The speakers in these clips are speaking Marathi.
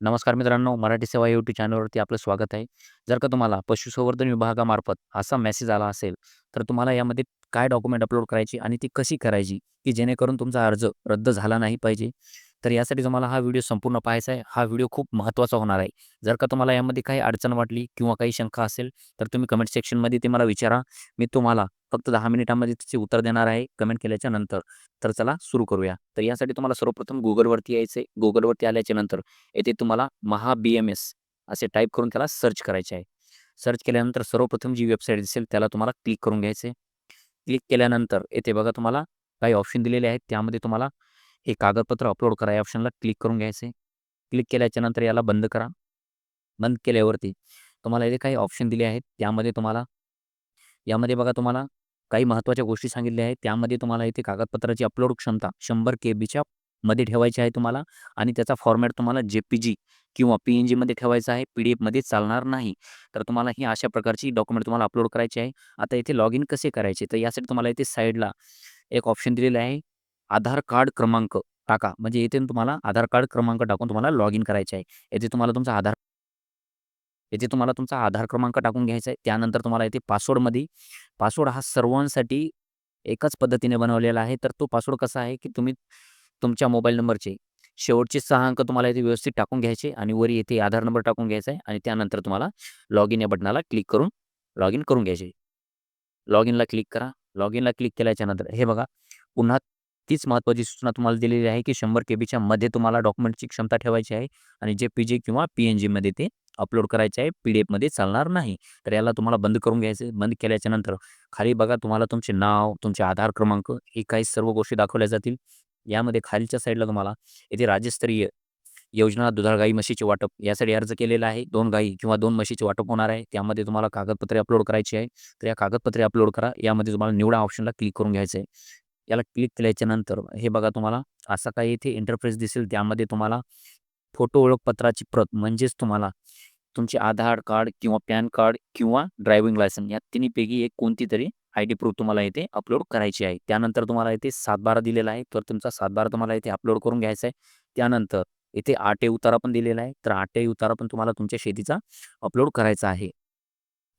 नमस्कार मित्रांनो, मराठी सेवा यूट्यूब चॅनलवरती आपलं स्वागत आहे. जर का तुम्हाला पशुसंवर्धन विभागामार्फत असा मेसेज आला असेल, तर तुम्हाला यामध्ये काय डॉक्युमेंट अपलोड करायची आणि ती कशी करायची, की जेणेकरून तुमचा अर्ज रद्द झाला नाही पाहिजे. तर यासाठी तुम्हाला हा व्हिडिओ संपूर्ण पाहायचा आहे. हा व्हिडिओ खूप महत्त्वाचा होणार आहे. जर का तुम्हाला यामध्ये काही अडचण वाटली किंवा काही शंका असेल, तर तुम्ही कमेंट सेक्शनमध्ये ते मला विचारा. मी तुम्हाला फक्त दहा मिनिटांमध्ये त्याचे उत्तर देणार आहे कमेंट केल्याच्यानंतर. तर चला सुरू करूया. तर यासाठी तुम्हाला सर्वप्रथम गुगलवरती यायचं आहे. गुगलवरती आल्याच्यानंतर येथे तुम्हाला महा बी-एम-एस असे टाईप करून त्याला सर्च करायचे आहे. सर्च केल्यानंतर सर्वप्रथम जी वेबसाईट दिसेल त्याला तुम्हाला क्लिक करून घ्यायचं आहे. क्लिक केल्यानंतर येथे बघा तुम्हाला काही ऑप्शन दिलेले आहेत. त्यामध्ये तुम्हाला हे कागदपत्र अपलोड करा या ऑप्शनला क्लिक करून घ्यायचं आहे. क्लिक केल्याच्यानंतर याला बंद करा. बंद केल्यावरती तुम्हाला इथे काही ऑप्शन दिले आहेत. त्यामध्ये तुम्हाला यामध्ये बघा तुम्हाला काही महत्त्वाच्या गोष्टी सांगितल्या आहेत. त्यामध्ये तुम्हाला इथे कागदपत्राची अपलोड क्षमता शंभर के बीच्या मध्ये ठेवायची आहे तुम्हाला आणि त्याचा फॉर्मॅट तुम्हाला जे-पी-जी किंवा पी-एन-जीमध्ये ठेवायचा आहे. पी-डी-एफमध्ये चालणार नाही. तर तुम्हाला ही अशा प्रकारची डॉक्युमेंट तुम्हाला अपलोड करायची आहे. आता इथे लॉगिन कसे करायचे? तर यासाठी तुम्हाला इथे साईडला एक ऑप्शन दिलेलं आहे. आधार कार्ड क्रमांक टाका. म्हणजे येथे तुम्हाला आधार कार्ड क्रमांक टाकून तुम्हाला लॉग इन करायचे आहे. येथे तुम्हाला तुमचा आधार येथे तुम्हाला तुमचा आधार क्रमांक टाकून घ्यायचा आहे. त्यानंतर तुम्हाला येथे पासवर्डमध्ये पासवर्ड हा सर्वांसाठी एकाच पद्धतीने बनवलेला आहे. तर तो पासवर्ड कसा आहे, की तुम्ही तुमच्या मोबाईल नंबरचे शेवटचे सहा अंक तुम्हाला इथे व्यवस्थित टाकून घ्यायचे आणि वर येथे आधार नंबर टाकून घ्यायचा आहे आणि त्यानंतर तुम्हाला लॉगिन या बटनाला क्लिक करून लॉग इन करून घ्यायचे. लॉग इनला क्लिक करा. लॉग इनला क्लिक केल्याच्यानंतर हे बघा पुन्हा तीच महत्त्वाची सूचना तुम्हाला दिलेली आहे, की 100 केबीच्या मध्ये तुम्हाला डॉक्युमेंटची क्षमता ठेवायची आहे आणि जे-पी-जी किंवा पी-एन-जीमध्ये ते अपलोड करायचे आहे. पी-डी-एफमध्ये चालणार नाही. तर याला तुम्हाला बंद करून घ्यायचं बंद केल्याच्यानंतर खाली बघा तुम्हाला तुमचे नाव, तुमचे आधार क्रमांक हे काही सर्व गोष्टी दाखवल्या जातील. यामध्ये खालच्या साईडला तुम्हाला येथे राज्यस्तरीय योजना दुधाळ गाई म्हशीचे वाटप यासाठी अर्ज केलेला आहे. दोन गाई किंवा दोन म्हशीचे वाटप होणार आहे. त्यामध्ये तुम्हाला कागदपत्रे अपलोड करायची आहे. तर या कागदपत्रे अपलोड करा. यामध्ये तुम्हाला निवडा ऑप्शनला क्लिक करून घ्यायचं आहे. याला क्लिक केल्याच्यानंतर हे बघा तुम्हाला असा काही इथे इंटरफेस दिसेल. त्यामध्ये तुम्हाला फोटो ओळखपत्राची प्रत म्हणजेच तुम्हाला तुमचे आधार कार्ड किंवा पॅन कार्ड किंवा ड्रायव्हिंग लायसन्स या तिन्हीपैकी एक कोणतीतरी आयडी प्रूफ तुम्हाला इथे अपलोड करायची आहे. त्यानंतर तुम्हाला इथे 7/12 दिलेला आहे. तर तुमचा 7/12 तुम्हाला इथे अपलोड करून घ्यायचा आहे. त्यानंतर इथे आटे उतारा पण दिलेला आहे. तर आटे उतारा पण तुम्हाला तुमच्या शेतीचा अपलोड करायचा आहे.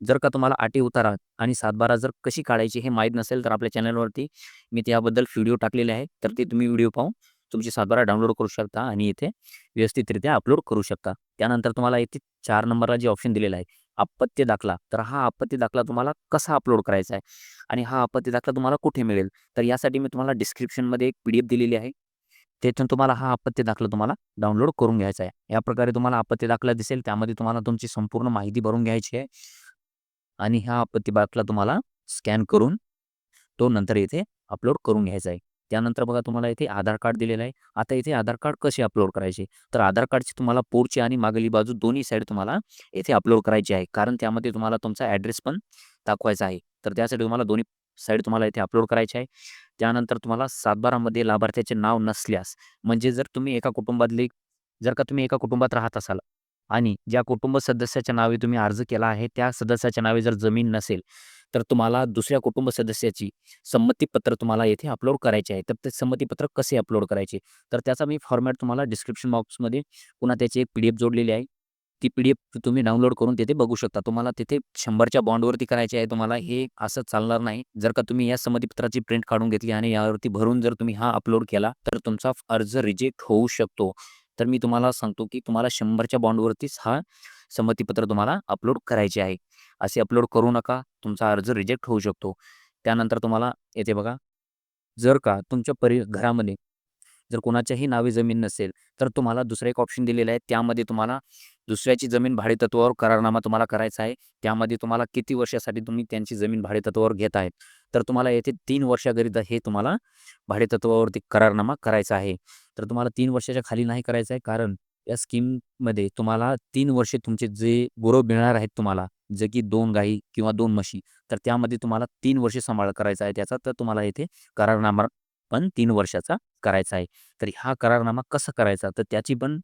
जर का तुम्हाला आटी उतारा आणि 7/12 जर कशी काढायची हे माहीत नसेल, तर आपल्या चॅनलवरती मी त्याबद्दल व्हिडिओ टाकलेले आहे. तर ते तुम्ही व्हिडिओ पाहून तुमची 7/12 डाउनलोड करू शकता आणि इथे व्यवस्थितरित्या अपलोड करू शकता. त्यानंतर तुम्हाला इथे चार नंबरला जे ऑप्शन दिलेलं आहे, अपत्य दाखला. तर हा अपत्य दाखला तुम्हाला कसा अपलोड करायचा आहे आणि हा अपत्य दाखला तुम्हाला कुठे मिळेल? तर यासाठी मी तुम्हाला डिस्क्रिप्शनमध्ये एक पी-डी-एफ दिलेली आहे. त्यातून तुम्हाला हा अपत्य दाखला तुम्हाला डाउनलोड करून घ्यायचा आहे. या प्रकारे तुम्हाला अपत्य दाखला दिसेल. त्यामध्ये तुम्हाला तुमची संपूर्ण माहिती भरून घ्यायची आहे आणि ह्या प्रतिभागला तुम्हाला स्कॅन करून तो नंतर इथे अपलोड करून घ्यायचा आहे. त्यानंतर बघा तुम्हाला इथे आधार कार्ड दिलेलं आहे. आता इथे आधार कार्ड कसे अपलोड करायचे? तर आधार कार्डची तुम्हाला पुढची आणि मागली बाजू दोन्ही साईड तुम्हाला इथे अपलोड करायची आहे. कारण त्यामध्ये तुम्हाला तुमचा ॲड्रेस पण दाखवायचा आहे. तर त्यासाठी तुम्हाला दोन्ही साईड तुम्हाला इथे अपलोड करायची आहे. त्यानंतर तुम्हाला सातबारामध्ये लाभार्थ्याचे नाव नसल्यास म्हणजे जर तुम्ही एका कुटुंबातले जर का तुम्ही एका कुटुंबात राहत असाल आणि ज्या कुटुंब सदस्याच्या नावे तुम्ही अर्ज केला आहे, त्या सदस्याच्या नावे जर जमीन नसेल, तर तुम्हाला दुसऱ्या कुटुंब सदस्याची संमतीपत्र तुम्हाला येथे अपलोड करायचे आहे. तर ते संमतीपत्र कसे अपलोड करायचे? तर त्याचा मी फॉर्मॅट तुम्हाला डिस्क्रिप्शन बॉक्समध्ये पुन्हा त्याची एक पी-डी-एफ जोडलेली आहे. ती पी-डी-एफ तुम्ही डाउनलोड करून तिथे बघू शकता. तुम्हाला तिथे 100च्या बॉन्डवरती करायचे आहे तुम्हाला. हे असं चालणार नाही. जर का तुम्ही या संमतीपत्राची प्रिंट काढून घेतली आणि यावरती भरून जर तुम्ही हा अपलोड केला, तर तुमचा अर्ज रिजेक्ट होऊ शकतो. तर मी तुम्हाला सांगतो, की तुम्हाला 100च्या बॉन्डवरतीच हा संमतीपत्र तुम्हाला अपलोड करायचे आहे. असे अपलोड करू नका. तुमचा अर्ज रिजेक्ट होऊ शकतो. त्यानंतर तुम्हाला येथे बघा, जर का तुमच्या परि घरामध्ये जर कोणाच्याही नावे जमीन नसेल, तर तुम्हाला दुसरा एक ऑप्शन दिलेला आहे. त्यामध्ये तुम्हाला दुसऱ्याची जमीन भाडेतत्त्वावर करारनामा तुम्हाला करायचा आहे. त्यामध्ये तुम्हाला किती वर्षासाठी तुम्ही त्यांची जमीन भाडेतत्त्वावर घेत आहेत. तर तुम्हाला येथे तीन वर्षाकरिता हे तुम्हाला भाडेतत्त्वावरती करारनामा करायचा आहे. तर तुम्हाला तीन वर्षाच्या खाली नाही करायचं आहे. कारण या स्कीममध्ये तुम्हाला तीन वर्षे तुमचे जे गुरव मिळणार आहेत तुम्हाला, जे की दोन गाई किंवा दोन म्हशी, तर त्यामध्ये तुम्हाला तीन वर्षे सांभाळ करायचा आहे त्याचा. तर तुम्हाला येथे करारनामा पण तीन वर्षाचा करायचा आहे. तर हा करारनामा कसा करायचा? तर त्याची पण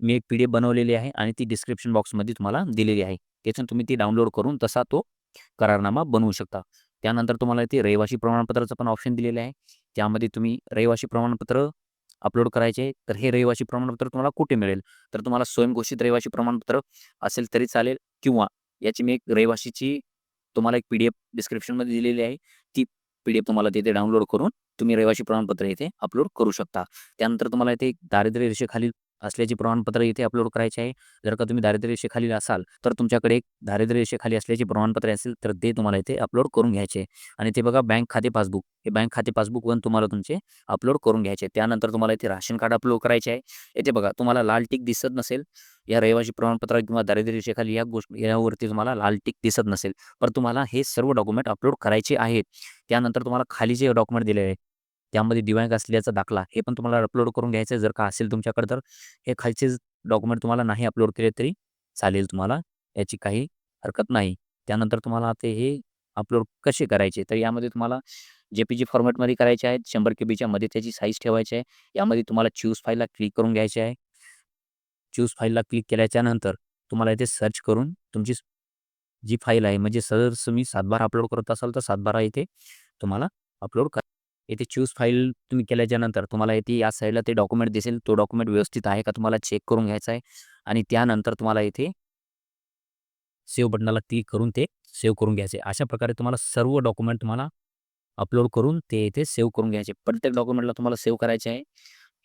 मी एक पी-डी-एफ बनवलेली आहे आणि ती डिस्क्रिप्शन बॉक्समध्ये तुम्हाला दिलेली आहे. त्याच्यातून तुम्ही ती डाउनलोड करून तसा तो करारनामा बनवू शकता. त्यानंतर तुम्हाला इथे रहिवासी प्रमाणपत्राचं पण ऑप्शन दिलेलं आहे. त्यामध्ये तुम्ही रहिवासी प्रमाणपत्र अपलोड करायचे आहे. तर हे रहिवासी प्रमाणपत्र तुम्हाला कुठे मिळेल? तर तुम्हाला स्वयंघोषित रहिवासी प्रमाणपत्र असेल तरी चालेल किंवा याची मी एक रहिवासीची तुम्हाला एक पी-डी-एफ डिस्क्रिप्शनमध्ये दिलेली आहे. ती पी-डी-एफ तुम्हाला तिथे डाउनलोड करून तुम्ही रहिवासी प्रमाणपत्र इथे अपलोड करू शकता. त्यानंतर तुम्हाला इथे दारिद्र्य रेषेखालील असल्याचे प्रमाणपत्र इथे अपलोड करायचे आहे. जर का तुम्ही दारिद्र्य रेषेखाली असाल, तर तुमच्याकडे एक दारिद्र्य रेषेखाली असल्याचे प्रमाणपत्र असेल, तर ते तुम्हाला इथे अपलोड करून घ्यायचे आणि ते बघा बँक खाते पासबुक. हे बँक खाते पासबुक वन तुम्हाला तुमचे अपलोड करून घ्यायचे त्यानंतर तुम्हाला इथे राशन कार्ड अपलोड करायचे आहे. येथे बघा तुम्हाला लाल टिक दिसत नसेल, या रहिवासी प्रमाणपत्र किंवा दारिद्र्य रेषेखाली या गोष्टी यावरती तुम्हाला लाल टिक दिसत नसेल, पर तुम्हाला हे सर्व डॉक्युमेंट अपलोड करायचे आहेत. त्यानंतर तुम्हाला खाली जे डॉक्युमेंट दिले आहे, त्यामध्ये दिवाळी असल्याचा दाखला, हे पण तुम्हाला अपलोड करून घ्यायचं आहे. जर का असेल तुमच्याकडे तर हे खालचे डॉक्युमेंट तुम्हाला नाही अपलोड केले तरी चालेल तुम्हाला. याची काही हरकत नाही. त्यानंतर तुम्हाला ते हे अपलोड कसे करायचे? तर यामध्ये तुम्हाला जे-पी-जी फॉर्मॅटमध्ये करायचे आहेत. शंभर के बीच्या मध्ये त्याची साईज ठेवायची आहे. यामध्ये तुम्हाला चूज फाईलला क्लिक करून घ्यायचे आहे. चूज फाईलला क्लिक केल्याच्यानंतर तुम्हाला इथे सर्च करून तुमची जी फाईल आहे म्हणजे जर तुम्ही सातबारा अपलोड करत असाल, तर सातबारा इथे तुम्हाला अपलोड करा. इथे चूज फाईल तुम्ही केल्याच्यानंतर तुम्हाला इथे या साईडला ते डॉक्युमेंट दिसेल. तो डॉक्युमेंट व्यवस्थित आहे का तुम्हाला चेक करून घ्यायचा आहे आणि त्यानंतर तुम्हाला इथे सेव्ह बटनाला क्लिक करून ते सेव्ह करून घ्यायचे. अशा प्रकारे तुम्हाला सर्व डॉक्युमेंट तुम्हाला अपलोड करून ते इथे सेव्ह करून घ्यायचे. प्रत्येक डॉक्युमेंटला तुम्हाला सेव्ह करायचे आहे.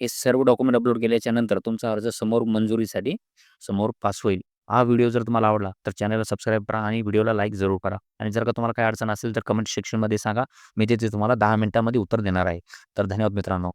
हे सर्व डॉक्युमेंट अपलोड केल्याच्यानंतर तुमचा अर्ज समोर मंजुरीसाठी समोर पास होईल. हा व्हिडिओ जर तुम्हाला आवडला, तर चॅनलला सबस्क्राईब करा आणि व्हिडिओला लाईक जरूर करा. आणि जर का तुम्हाला काही अडचण असेल, तर कमेंट सेक्शनमध्ये सांगा. मी तिथे तुम्हाला दहा मिनिटामध्ये उत्तर देणार आहे. तर धन्यवाद मित्रांनो.